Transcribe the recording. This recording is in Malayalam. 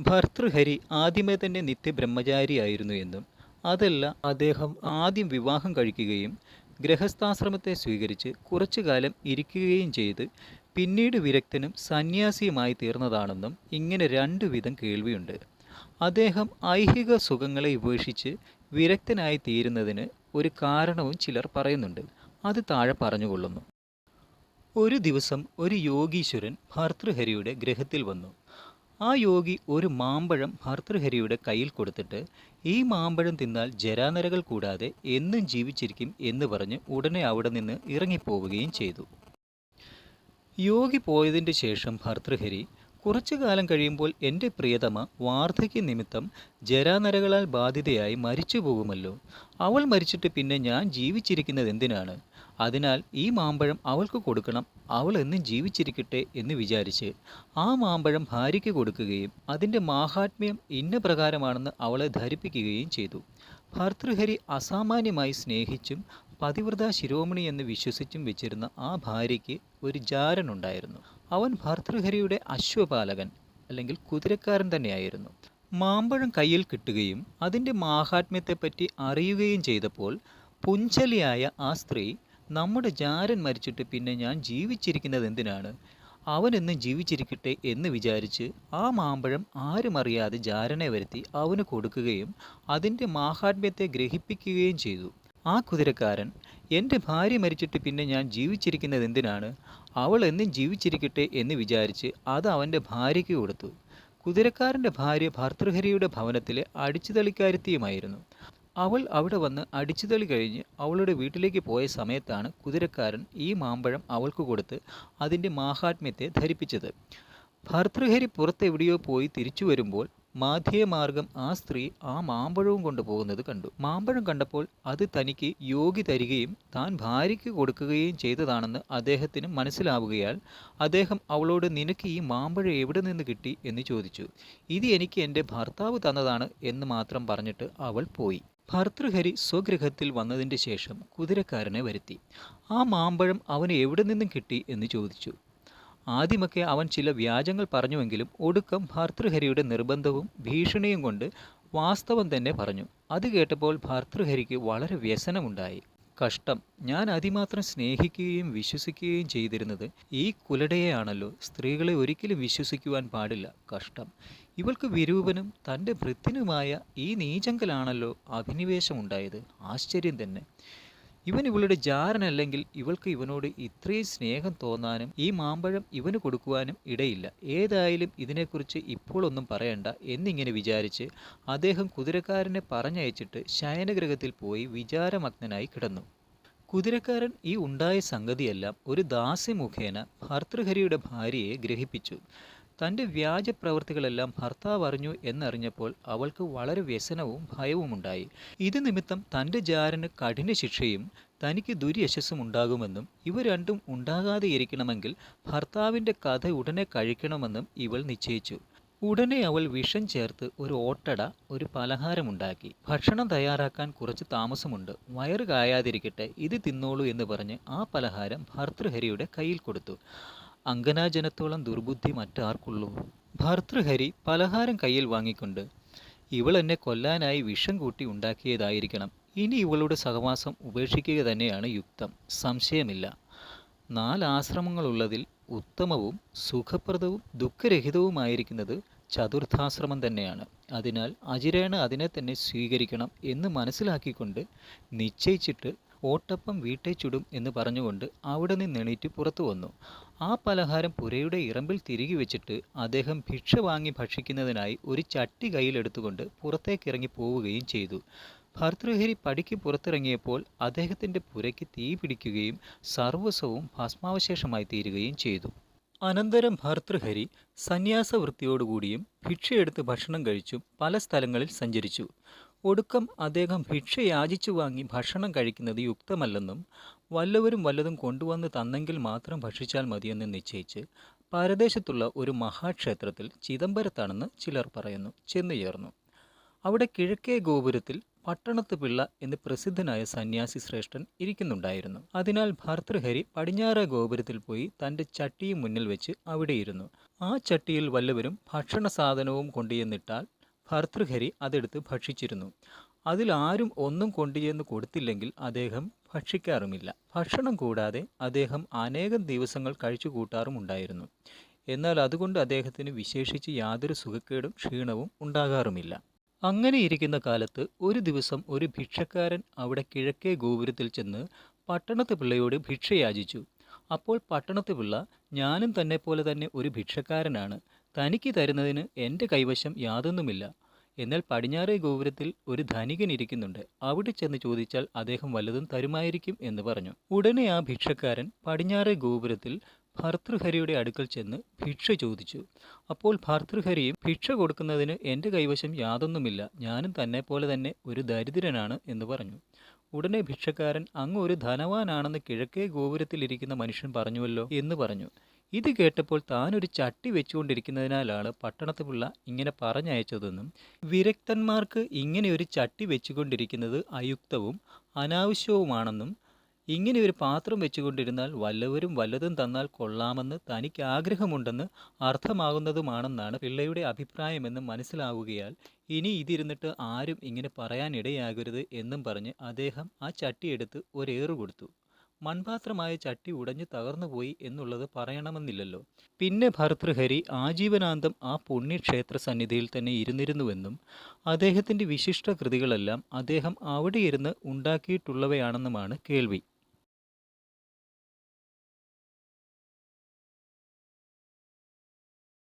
ഭർതൃഹരി ആദ്യമേ തന്നെ നിത്യബ്രഹ്മചാരിയായിരുന്നു എന്നും അതല്ല അദ്ദേഹം ആദ്യം വിവാഹം കഴിക്കുകയും ഗൃഹസ്ഥാശ്രമത്തെ സ്വീകരിച്ച് കുറച്ചു കാലം ഇരിക്കുകയും ചെയ്ത് പിന്നീട് വിരക്തനും സന്യാസിയുമായി തീർന്നതാണെന്നും ഇങ്ങനെ രണ്ടു വിധം കേൾവിയുണ്ട്. അദ്ദേഹം ഐഹിക സുഖങ്ങളെ ഉപേക്ഷിച്ച് വിരക്തനായി തീരുന്നതിന് ഒരു കാരണവും ചിലർ പറയുന്നുണ്ട്. അത് താഴെ പറഞ്ഞുകൊള്ളുന്നു. ഒരു ദിവസം ഒരു യോഗീശ്വരൻ ഭർതൃഹരിയുടെ ഗ്രഹത്തിൽ വന്നു. ആ യോഗി ഒരു മാമ്പഴം ഭർത്തൃഹരിയുടെ കയ്യിൽ കൊടുത്തിട്ട് ഈ മാമ്പഴം തിന്നാൽ ജരാനരകൾ കൂടാതെ എന്നും ജീവിച്ചിരിക്കും എന്ന് പറഞ്ഞ് ഉടനെ അവിടെ നിന്ന് ഇറങ്ങിപ്പോവുകയും ചെയ്തു. യോഗി പോയതിന്റെ ശേഷം ഭർത്തൃഹരി കുറച്ചു കാലം കഴിയുമ്പോൾ എന്റെ പ്രിയതമ വാർദ്ധക്യ നിമിത്തം ജരാനരകളാൽ ബാധിതയായി മരിച്ചു പോകുമല്ലോ അവൾ മരിച്ചിട്ട് പിന്നെ ഞാൻ ജീവിച്ചിരിക്കുന്നത് എന്തിനാണ്? അതിനാൽ ഈ മാമ്പഴം അവൾക്ക് കൊടുക്കണം അവൾ എന്നും ജീവിച്ചിരിക്കട്ടെ എന്ന് വിചാരിച്ച് ആ മാമ്പഴം ഭാര്യയ്ക്ക് കൊടുക്കുകയും അതിന്റെ മാഹാത്മ്യം ഇന്ന പ്രകാരമാണെന്ന് അവളെ ധരിപ്പിക്കുകയും ചെയ്തു. ഭർതൃഹരി അസാമാന്യമായി സ്നേഹിച്ചും പതിവ്രത ശിരോമണി എന്ന് വിശ്വസിച്ചും വെച്ചിരുന്ന ആ ഭാര്യയ്ക്ക് ഒരു ജാരനുണ്ടായിരുന്നു. അവൻ ഭർതൃഹരിയുടെ അശ്വപാലകൻ അല്ലെങ്കിൽ കുതിരക്കാരൻ തന്നെയായിരുന്നു. മാമ്പഴം കയ്യിൽ കിട്ടുകയും അതിന്റെ മാഹാത്മ്യത്തെപ്പറ്റി അറിയുകയും ചെയ്തപ്പോൾ പുഞ്ചലിയായ ആ സ്ത്രീ നമ്മുടെ ജാരൻ മരിച്ചിട്ട് പിന്നെ ഞാൻ ജീവിച്ചിരിക്കുന്നത് എന്തിനാണ്? അവനെന്നും ജീവിച്ചിരിക്കട്ടെ എന്ന് വിചാരിച്ച് ആ മാമ്പഴം ആരും അറിയാതെ ജാരനെ വരുത്തി അവന് കൊടുക്കുകയും അതിന്റെ മാഹാത്മ്യത്തെ ഗ്രഹിപ്പിക്കുകയും ചെയ്തു. ആ കുതിരക്കാരൻ എന്റെ ഭാര്യ മരിച്ചിട്ട് പിന്നെ ഞാൻ ജീവിച്ചിരിക്കുന്നത് എന്തിനാണ്? അവൾ എന്നും ജീവിച്ചിരിക്കട്ടെ എന്ന് വിചാരിച്ച് അത് അവന്റെ ഭാര്യയ്ക്ക് കൊടുത്തു. കുതിരക്കാരന്റെ ഭാര്യ ഭർത്തൃഹരിയുടെ ഭവനത്തിലെ അടിച്ചുതളിക്കാരുത്തിയുമായിരുന്നു. അവൾ അവിടെ വന്ന് അടിച്ചുതളി കഴിഞ്ഞ് അവളുടെ വീട്ടിലേക്ക് പോയ സമയത്താണ് കുതിരക്കാരൻ ഈ മാമ്പഴം അവൾക്ക് കൊടുത്ത് അതിന്റെ മാഹാത്മ്യത്തെ ധരിപ്പിച്ചത്. ഭർതൃഹരി പുറത്തെവിടെയോ പോയി തിരിച്ചു വരുമ്പോൾ മാധ്യമാർഗം ആ സ്ത്രീ ആ മാമ്പഴവും കൊണ്ടുപോകുന്നത് കണ്ടു. മാമ്പഴം കണ്ടപ്പോൾ അത് തനിക്ക് യോഗി തരികയും താൻ ഭാര്യയ്ക്ക് കൊടുക്കുകയും ചെയ്തതാണെന്ന് അദ്ദേഹത്തിന് മനസ്സിലാവുകയാൽ അദ്ദേഹം അവളോട് നിനക്ക് ഈ മാമ്പഴം എവിടെ നിന്ന് കിട്ടി? എന്ന് ചോദിച്ചു. ഇത് എനിക്ക് എന്റെ ഭർത്താവ് തന്നതാണ് എന്ന് മാത്രം പറഞ്ഞിട്ട് അവൾ പോയി. ഭർതൃഹരി സ്വഗൃഹത്തിൽ വന്നതിന്റെ ശേഷം കുതിരക്കാരനെ വരുത്തി. ആ മാമ്പഴം അവന് എവിടെ നിന്നും കിട്ടി എന്ന് ചോദിച്ചു. ആദ്യമൊക്കെ അവൻ ചില വ്യാജങ്ങൾ പറഞ്ഞുവെങ്കിലും ഒടുക്കം ഭർതൃഹരിയുടെ നിർബന്ധവും ഭീഷണിയും കൊണ്ട് വാസ്തവം തന്നെ പറഞ്ഞു. അത് കേട്ടപ്പോൾ ഭർതൃഹരിക്ക് വളരെ വ്യസനമുണ്ടായി. കഷ്ടം. ഞാൻ അതിമാത്രം സ്നേഹിക്കുകയും വിശ്വസിക്കുകയും ചെയ്തിരുന്നത് ഈ കുലടയെയാണല്ലോ. സ്ത്രീകളെ ഒരിക്കലും വിശ്വസിക്കുവാൻ പാടില്ല. കഷ്ടം. ഇവൾക്ക് വിരൂപനും തന്റെ ഭൃത്തിനുമായ ഈ നീചങ്കലാണല്ലോ അഭിനിവേശമുണ്ടായത്. ആശ്ചര്യം തന്നെ. ഇവൻ ഇവളുടെ ജാരനല്ലെങ്കിൽ ഇവൾക്ക് ഇവനോട് ഇത്രയും സ്നേഹം തോന്നാനും ഈ മാമ്പഴം ഇവന് കൊടുക്കുവാനും ഇടയില്ല. ഏതായാലും ഇതിനെക്കുറിച്ച് ഇപ്പോൾ ഒന്നും പറയണ്ട എന്നിങ്ങനെ വിചാരിച്ച് അദ്ദേഹം കുതിരക്കാരനെ പറഞ്ഞയച്ചിട്ട് ശയനഗ്രഹത്തിൽ പോയി വിചാരമഗ്നനായി കിടന്നു. കുതിരക്കാരൻ ഈ ഉണ്ടായ സംഗതിയെല്ലാം ഒരു ദാസി മുഖേന ഭർത്തൃഹരിയുടെ ഭാര്യയെ ഗ്രഹിപ്പിച്ചു. തന്റെ വ്യാജ പ്രവൃത്തികളെല്ലാം ഭർത്താവ് അറിഞ്ഞു എന്നറിഞ്ഞപ്പോൾ അവൾക്ക് വളരെ വ്യസനവും ഭയവുമുണ്ടായി. ഇത് നിമിത്തം തന്റെ ജാരന് കഠിന ശിക്ഷയും തനിക്ക് ദുര്യശസ്സും ഉണ്ടാകുമെന്നും ഇവ രണ്ടും ഉണ്ടാകാതെ ഇരിക്കണമെങ്കിൽ ഭർത്താവിന്റെ കഥ ഉടനെ കഴിക്കണമെന്നും ഇവൾ നിശ്ചയിച്ചു. ഉടനെ അവൾ വിഷം ചേർത്ത് ഒരു ഓട്ടട ഒരു പലഹാരമുണ്ടാക്കി. ഭക്ഷണം തയ്യാറാക്കാൻ കുറച്ച് താമസമുണ്ട്. വയറ് കായാതിരിക്കട്ടെ ഇത് തിന്നോളൂ എന്ന് പറഞ്ഞ് ആ പലഹാരം ഭർത്തൃഹരിയുടെ കയ്യിൽ കൊടുത്തു. അങ്കനാജനത്തോളം ദുർബുദ്ധി മറ്റാർക്കുള്ളൂ? ഭർതൃഹരി പലഹാരം കയ്യിൽ വാങ്ങിക്കൊണ്ട് ഇവൾ എന്നെ കൊല്ലാനായി വിഷം കൂട്ടി ഉണ്ടാക്കിയതായിരിക്കണം. ഇനി ഇവളുടെ സഹവാസം ഉപേക്ഷിക്കുക തന്നെയാണ് യുക്തം. സംശയമില്ല. നാല് ആശ്രമങ്ങളുള്ളതിൽ ഉത്തമവും സുഖപ്രദവും ദുഃഖരഹിതവുമായിരിക്കുന്നത് ചതുർത്ഥാശ്രമം തന്നെയാണ്. അതിനാൽ അജിരേണ അതിനെ തന്നെ സ്വീകരിക്കണം എന്ന് മനസ്സിലാക്കിക്കൊണ്ട് നിശ്ചയിച്ചിട്ട് ഓട്ടപ്പം വീട്ടെ ചുടും എന്ന് പറഞ്ഞുകൊണ്ട് അവിടെ നിന്ന് എണീറ്റ് പുറത്തു വന്നു. ആ പലഹാരം പുരയുടെ ഇറമ്പിൽ തിരികെ വെച്ചിട്ട് അദ്ദേഹം ഭിക്ഷ വാങ്ങി ഭക്ഷിക്കുന്നതിനായി ഒരു ചട്ടി കയ്യിലെടുത്തുകൊണ്ട് പുറത്തേക്കിറങ്ങി പോവുകയും ചെയ്തു. ഭർതൃഹരി പടിക്ക് പുറത്തിറങ്ങിയപ്പോൾ അദ്ദേഹത്തിന്റെ പുരയ്ക്ക് തീ പിടിക്കുകയും സർവസ്വവും ഭസ്മാവശേഷമായി തീരുകയും ചെയ്തു. അനന്തരം ഭർതൃഹരി സന്യാസവൃത്തിയോടുകൂടിയും ഭിക്ഷയെടുത്ത് ഭക്ഷണം കഴിച്ചും പല സ്ഥലങ്ങളിൽ സഞ്ചരിച്ചു. ഒടുക്കം അദ്ദേഹം ഭിക്ഷ യാചിച്ചു വാങ്ങി ഭക്ഷണം കഴിക്കുന്നത് യുക്തമല്ലെന്നും വല്ലവരും വല്ലതും കൊണ്ടുവന്ന് തന്നെങ്കിൽ മാത്രം ഭക്ഷിച്ചാൽ മതിയെന്ന് നിശ്ചയിച്ച് പരദേശത്തുള്ള ഒരു മഹാക്ഷേത്രത്തിൽ ചിദംബരത്താണെന്ന് ചിലർ പറയുന്നു ചെന്നു ചേർന്നു. അവിടെ കിഴക്കേ ഗോപുരത്തിൽ പട്ടണത്ത് പിള്ള എന്ന് പ്രസിദ്ധനായ സന്യാസി ശ്രേഷ്ഠൻ ഇരിക്കുന്നുണ്ടായിരുന്നു. അതിനാൽ ഭർത്തൃഹരി പടിഞ്ഞാറ ഗോപുരത്തിൽ പോയി തന്റെ ചട്ടിയും മുന്നിൽ വെച്ച് അവിടെയിരുന്നു. ആ ചട്ടിയിൽ വല്ലവരും ഭക്ഷണ സാധനവും കൊണ്ടുചെന്നിട്ടാൽ ഭർതൃഹരി അതെടുത്ത് ഭക്ഷിച്ചിരുന്നു. അതിൽ ആരും ഒന്നും കൊണ്ടുചെന്ന് കൊടുത്തില്ലെങ്കിൽ അദ്ദേഹം ഭക്ഷിക്കാറുമില്ല. ഭക്ഷണം കൂടാതെ അദ്ദേഹം അനേകം ദിവസങ്ങൾ കഴിച്ചു കൂട്ടാറുമുണ്ടായിരുന്നു. എന്നാൽ അതുകൊണ്ട് അദ്ദേഹത്തിന് വിശേഷിച്ച് യാതൊരു സുഖക്കേടും ക്ഷീണവും ഉണ്ടാകാറുമില്ല. അങ്ങനെ ഇരിക്കുന്ന കാലത്ത് ഒരു ദിവസം ഒരു ഭിക്ഷക്കാരൻ അവിടെ കിഴക്കേ ഗോപുരത്തിൽ ചെന്ന് പട്ടണത്ത് പിള്ളയോട് ഭിക്ഷ യാചിച്ചു അപ്പോൾ പട്ടണത്ത് പിള്ള ഞാനും തന്നെ പോലെ തന്നെ ഒരു ഭിക്ഷക്കാരനാണ്. തനിക്ക് തരുന്നതിന് എന്റെ കൈവശം യാതൊന്നുമില്ല. എന്നാൽ പടിഞ്ഞാറേ ഗോപുരത്തിൽ ഒരു ധനികൻ ഇരിക്കുന്നുണ്ട്. അവിടെ ചെന്ന് ചോദിച്ചാൽ അദ്ദേഹം വല്ലതും തരുമായിരിക്കും എന്ന് പറഞ്ഞു. ഉടനെ ആ ഭിക്ഷക്കാരൻ പടിഞ്ഞാറേ ഗോപുരത്തിൽ ഭർത്തൃഹരിയുടെ അടുക്കൽ ചെന്ന് ഭിക്ഷ ചോദിച്ചു. അപ്പോൾ ഭർത്തൃഹരിയും ഭിക്ഷ കൊടുക്കുന്നതിന് എന്റെ കൈവശം യാതൊന്നുമില്ല. ഞാനും തന്നെ പോലെ തന്നെ ഒരു ദരിദ്രനാണ് എന്ന് പറഞ്ഞു. ഉടനെ ഭിക്ഷക്കാരൻ അങ്ങ് ഒരു ധനവാനാണെന്ന് കിഴക്കേ ഗോപുരത്തിലിരിക്കുന്ന മനുഷ്യൻ പറഞ്ഞുവല്ലോ എന്ന് പറഞ്ഞു. ഇത് കേട്ടപ്പോൾ താനൊരു ചട്ടി വെച്ചുകൊണ്ടിരിക്കുന്നതിനാലാണ് പട്ടണത്ത് പിള്ള ഇങ്ങനെ പറഞ്ഞയച്ചതെന്നും വിരക്തന്മാർക്ക് ഇങ്ങനെ ഒരു ചട്ടി വെച്ചുകൊണ്ടിരിക്കുന്നത് അയുക്തവും അനാവശ്യവുമാണെന്നും ഇങ്ങനെ ഒരു പാത്രം വെച്ചുകൊണ്ടിരുന്നാൽ വല്ലവരും വല്ലതും തന്നാൽ കൊള്ളാമെന്ന് തനിക്ക് ആഗ്രഹമുണ്ടെന്ന് അർത്ഥമാകുന്നതുമാണെന്നാണ് പിള്ളയുടെ അഭിപ്രായമെന്ന് മനസ്സിലാവുകയാൽ ഇനി ഇതിരുന്നിട്ട് ആരും ഇങ്ങനെ പറയാനിടയാകരുത് എന്നും പറഞ്ഞ് അദ്ദേഹം ആ ചട്ടിയെടുത്ത് ഒരേറു കൊടുത്തു. മൺപാത്രമായ ചട്ടി ഉടഞ്ഞു തകർന്നുപോയി എന്നുള്ളത് പറയണമെന്നില്ലല്ലോ. പിന്നെ ഭർതൃഹരി ആജീവനാന്തം ആ പുണ്യക്ഷേത്ര സന്നിധിയിൽ തന്നെ ഇരുന്നിരുന്നുവെന്നും അദ്ദേഹത്തിന്റെ വിശിഷ്ട കൃതികളെല്ലാം അദ്ദേഹം അവിടെ ഇരുന്ന് ഉണ്ടാക്കിയിട്ടുള്ളവയാണെന്നുമാണ് കേൾവി.